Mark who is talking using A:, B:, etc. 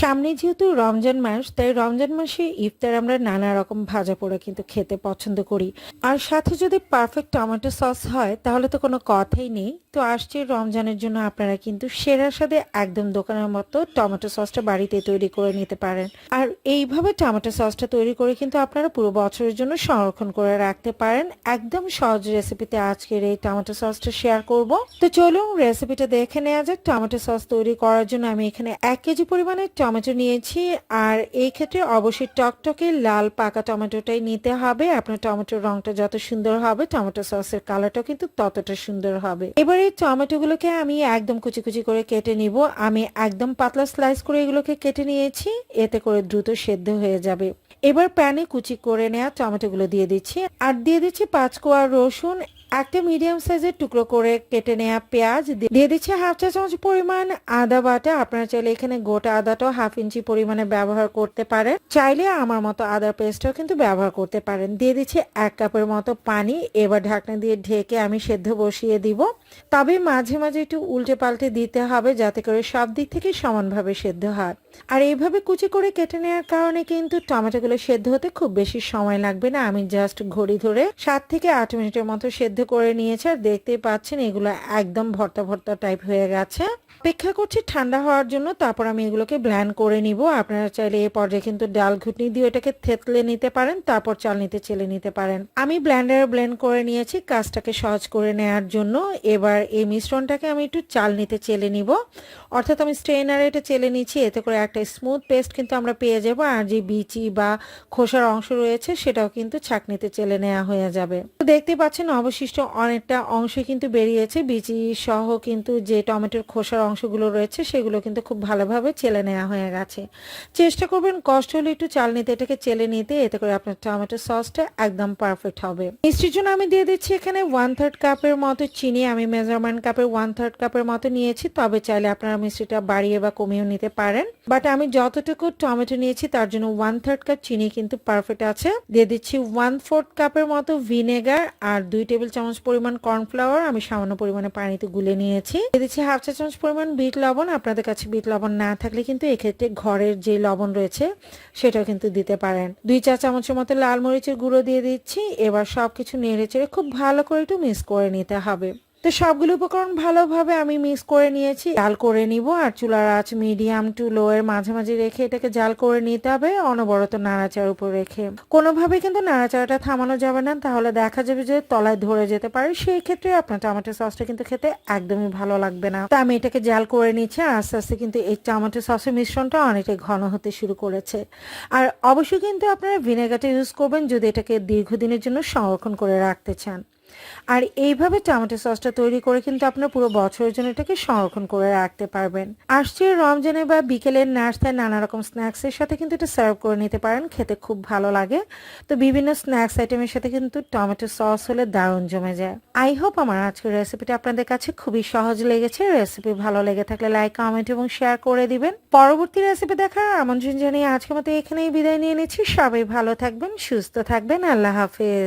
A: সামনে যেহেতু রমজান মাস, তাই রমজান মাসে ইফতার আমরা নানা রকম ভাজা পোড়া কিন্তু খেতে পছন্দ করি। আর সাথে যদি পারফেক্ট টমেটো সস হয়, তাহলে তো কোনো কথাই নেই। তো আসছে রমজানের জন্য আপনারা কিন্তু সেরার সাথে একদম দোকানের মতো টমেটো সসটা বাড়িতে তৈরি করে নিতে পারেন। আর এইভাবে টমেটো সসটা তৈরি করে কিন্তু আপনারা পুরো বছরের জন্য সংরক্ষণ করে রাখতে পারেন। একদম সহজ রেসিপিতে আজকের এই টমেটো সসটা শেয়ার করব। তো চলুন রেসিপিটা দেখে নেওয়া যাক। টমেটো সস তৈরি করার জন্য আমি এখানে এক কেজি পরিমাণে টমেটো নিয়েছি, আর এই ক্ষেত্রে অবশ্যই টকটকে লাল পাকা টমেটোটাই নিতে হবে। আপনার টমেটোর রংটা যত সুন্দর হবে, টমেটো সসের কালারটাও কিন্তু ততটা সুন্দর হবে। এবার টমেটোগুলোকে আমি একদম কুচি কুচি করে কেটে নিব। আমি একদম পাতলা স্লাইস করে এগুলোকে কেটে নিয়েছি। এতে করে দ্রুত সেদ্ধ হয়ে যাবে। এবার প্যানে কুচি করে নেওয়া টমেটোগুলো দিয়ে দিচ্ছি। আর দিয়ে দিচ্ছি পাঁচ কোয়া রসুন। একটা মিডিয়াম সাইজের টুকরো করে কেটে নেওয়া পেঁয়াজ দিয়ে- দিচ্ছে হাফ চা চামচ পরিমাণ আদা বাটা। আপনারা চাইলে এখানে গোটা আদাটাও হাফ ইঞ্চি পরিমাণে ব্যবহার করতে পারেন। চাইলে আমার মতো আদার পেস্টটাও কিন্তু ব্যবহার করতে পারেন। দিয়ে দিচ্ছে এক কাপের মতো পানি। এবার ঢাকনা দিয়ে ঢেকে আমি সেদ্ধ বসিয়ে দিব। তবে মাঝে মাঝে একটু উল্টে পাল্টে দিতে হবে যাতে করে সব দিক থেকে সমানভাবে সেদ্ধ হয়। আর এইভাবে কুচি করে কেটে নেওয়ার কারণে কিন্তু টমেটোগুলো সেদ্ধ হতে খুব বেশি সময় লাগবে না। আমি জাস্ট ঘড়ি ধরে সাত থেকে আট মিনিটের মতো সেদ্ধ করে নিয়েছে। আর দেখতেই পাচ্ছেন এগুলো একদম ভর্তা ভর্তা টাইপ হয়ে গেছে। অপেক্ষা করছি ঠান্ডা হওয়ার জন্য, তারপর আমি এগুলোকে ব্ল্যান্ড করে নিব। আপনারা চাইলে এই পর্যায়ে কিন্তু ডাল ঘুটনি দিয়ে এটাকে থেতলে নিতে পারেন, তারপর চাল নিতে চেলে নিতে পারেন। আমি ব্ল্যান্ডারে ব্লেন্ড করে নিয়েছি কাজটাকে সহজ করে নেওয়ার জন্য। এবার এই মিশ্রণটাকে আমি একটু চাল নিতে চেলে নিব। অর্থাৎ আমি স্ট্রেনারে এটা চেলে নিচ্ছি, এতে করে একটা স্মুথ পেস্ট কিন্তু আমরা পেয়ে যাব। আর যে বিচি বা খোসার অংশ রয়েছে, সেটাও কিন্তু ছাকনিতে চেলে নেওয়া হয়ে যাবে। তো দেখতে পাচ্ছেন অবশিষ্ট অনেকটা অংশ কিন্তু বেরিয়েছে। বিচি সহ কিন্তু যে টমেটোর খোসার অংশগুলো রয়েছে, সেগুলো কিন্তু খুব ভালোভাবে চেলে নেওয়া হয়ে গেছে। চেষ্টা করবেন, কষ্ট হলে একটু চাল নিতে, এটাকে চেলে নিতে, এতে করে আপনার টমেটো সসটা একদম পারফেক্ট হবে। মিষ্টির জন্য আমি দিয়ে দিচ্ছি এখানে ওয়ান থার্ড কাপের মতো চিনি। আমি মেজারমেন্ট কাপের ওয়ান থার্ড কাপের মতো নিয়েছি। তবে চাইলে আপনারা মিষ্টিটা বাড়িয়ে বা কমিয়েও নিতে পারেন। বাট আমি যতটুকু টমেটো নিয়েছি, তার জন্য ওয়ান থার্ড কাপ চিনি কিন্তু পারফেক্ট আছে। দিয়ে দিচ্ছি ওয়ান ফোর্থ কাপের মতো ভিনেগার আর দুই টেবিল চামচ পরিমাণ কর্নফ্লাওয়ার, আমি সামান্য পরিমাণে পানিতে গুলে নিয়েছি। দিচ্ছি হাফ চা চামচ পরিমাণ বিট লবণ। আপনাদের কাছে বিট লবণ না থাকলে কিন্তু এক্ষেত্রে ঘরের যে লবণ রয়েছে, সেটাও কিন্তু দিতে পারেন। দুই চা চামচের মতো লাল মরিচের গুঁড়ো দিয়ে দিচ্ছি। এবার সবকিছু নেড়ে চেড়ে খুব ভালো করে একটু মিক্স করে নিতে হবে। তো সবগুলো উপকরণ ভালোভাবে আমি মিক্স করে নিয়েছি। জাল করে নিব আর চুলার আঁচ মিডিয়াম টু লো এর মাঝে মাঝে রেখে এটাকে জাল করে নিতে হবে, অনবরত নাড়াচাড়ার উপর রেখে। কোনোভাবে কিন্তু নাড়াচাড়াটা থামানো যাবে না, তাহলে দেখা যাবে যে তলায় ধরে যেতে পারে। সেই ক্ষেত্রে আপনার টমেটো সসটা কিন্তু খেতে একদমই ভালো লাগবে না। তো আমি এটাকে জাল করে নিচ্ছি, আর আস্তে আস্তে কিন্তু এই টমেটো সসের মিশ্রণটা অনেকটাই ঘন হতে শুরু করেছে। আর অবশ্যই কিন্তু আপনারা ভিনেগারটা ইউজ করবেন যদি এটাকে দীর্ঘদিনের জন্য সংরক্ষণ করে রাখতে চান। আর এইভাবে টমেটো সসটা তৈরি করে কিন্তু আপনার পুরো বছরের জন্য এটাকে সংরক্ষণ করে রাখতে পারবেন। আসছে রমজানে বা বিকেলের নাস্তায় নানা রকম স্ন্যাক্সের সাথে কিন্তু এটা সার্ভ করে নিতে পারেন, খেতে খুব ভালো লাগে। তো বিভিন্ন স্ন্যাক্স আইটেমের সাথে কিন্তু টমেটো সস হলে দারুণ জমে যায়। আই হোপ আমার আজকের রেসিপিটা আপনাদের কাছে খুবই সহজ লেগেছে। রেসিপি ভালো লেগে থাকলে লাইক কমেন্ট এবং শেয়ার করে দিবেন। পরবর্তী রেসিপি দেখার আমন্ত্রণ জানিয়ে আজকের মতো এখানেই বিদায় নিয়ে নিচ্ছি। সবাই ভালো থাকবেন, সুস্থ থাকবেন। আল্লাহ হাফেজ।